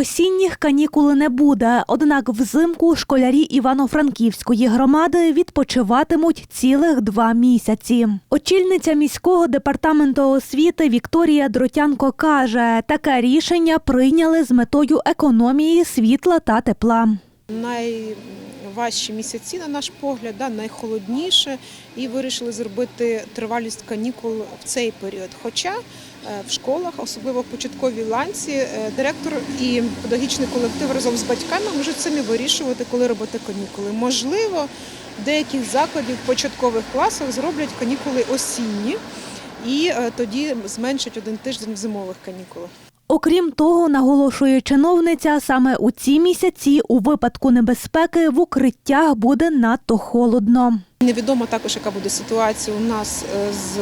Осінніх канікул не буде. Однак взимку школярі Івано-Франківської громади відпочиватимуть цілих два місяці. Очільниця міського департаменту освіти Вікторія Дротянко каже, таке рішення прийняли з метою економії світла та тепла. Найважчі місяці, на наш погляд, да, найхолодніше, і вирішили зробити тривалість канікул в цей період. Хоча е, в школах, особливо в початковій ланці, е, директор і педагогічний колектив разом з батьками можуть самі вирішувати, коли робити канікули. Можливо, в деяких закладів в початкових класах зроблять канікули осінні і е, тоді зменшать один тиждень в зимових канікулах. Окрім того, наголошує чиновниця, саме у ці місяці у випадку небезпеки в укриттях буде надто холодно. Невідомо також, яка буде ситуація у нас е, з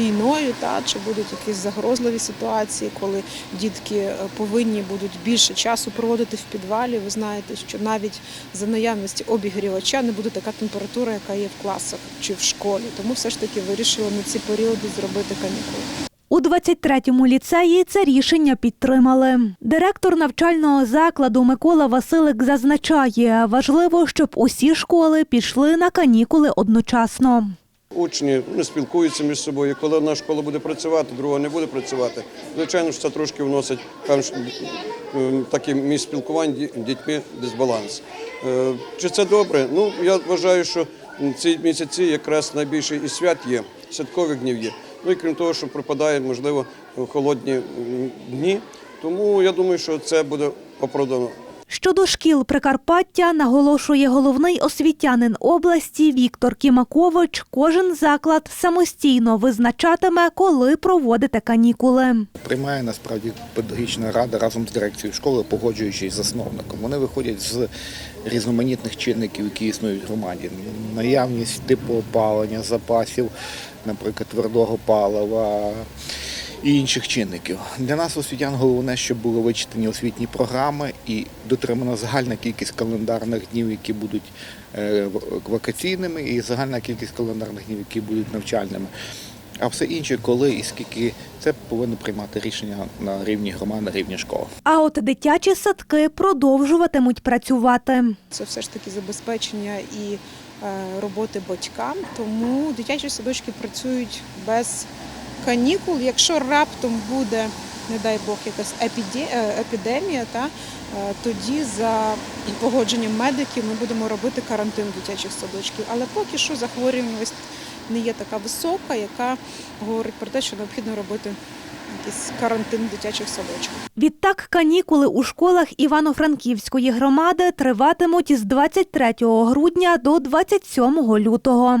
війною, та чи будуть якісь загрозливі ситуації, коли дітки е, повинні будуть більше часу проводити в підвалі. Ви знаєте, що навіть за наявності обігрівача не буде така температура, яка є в класах чи в школі. Тому все ж таки вирішили на ці періоди зробити канікули. У 23-му ліцеї це рішення підтримали. Директор навчального закладу Микола Василик зазначає, важливо, щоб усі школи пішли на канікули одночасно. Учні не спілкуються між собою. Коли одна школа буде працювати, друга не буде працювати. Звичайно ж, це трошки вносить такий між спілкувань дітьми дисбаланс. Е, Чи це добре? Ну я вважаю, що ці місяці якраз найбільше і свят є, святкових днів є. Ну і крім того, що припадає, можливо, холодні дні. Тому я думаю, що це буде оправдано. Щодо шкіл Прикарпаття, наголошує головний освітянин області Віктор Кімакович, кожен заклад самостійно визначатиме, коли проводити канікули. Приймає насправді педагогічна рада разом з дирекцією школи, погоджуючись з засновником. Вони виходять з різноманітних чинників, які існують в громаді. Наявність типу опалення, запасів, наприклад, твердого палива і інших чинників. Для нас, освітян, головне, щоб були вичитані освітні програми і дотримана загальна кількість календарних днів, які будуть е, вакаційними, і загальна кількість календарних днів, які будуть навчальними. А все інше, коли і скільки, це повинно приймати рішення на рівні громади, на рівні школи. А от дитячі садки продовжуватимуть працювати. Це все ж таки забезпечення і е, роботи батькам. Тому дитячі садочки працюють без канікул. Якщо раптом буде, не дай Бог, якась е, епідемія, та, е, тоді за погодженням медиків ми будемо робити карантин дитячих садочків. Але поки що захворюваність не є така висока, яка говорить про те, що необхідно робити якийсь карантин дитячих садочків. Відтак канікули у школах Івано-Франківської громади триватимуть з 23 грудня до 27 лютого.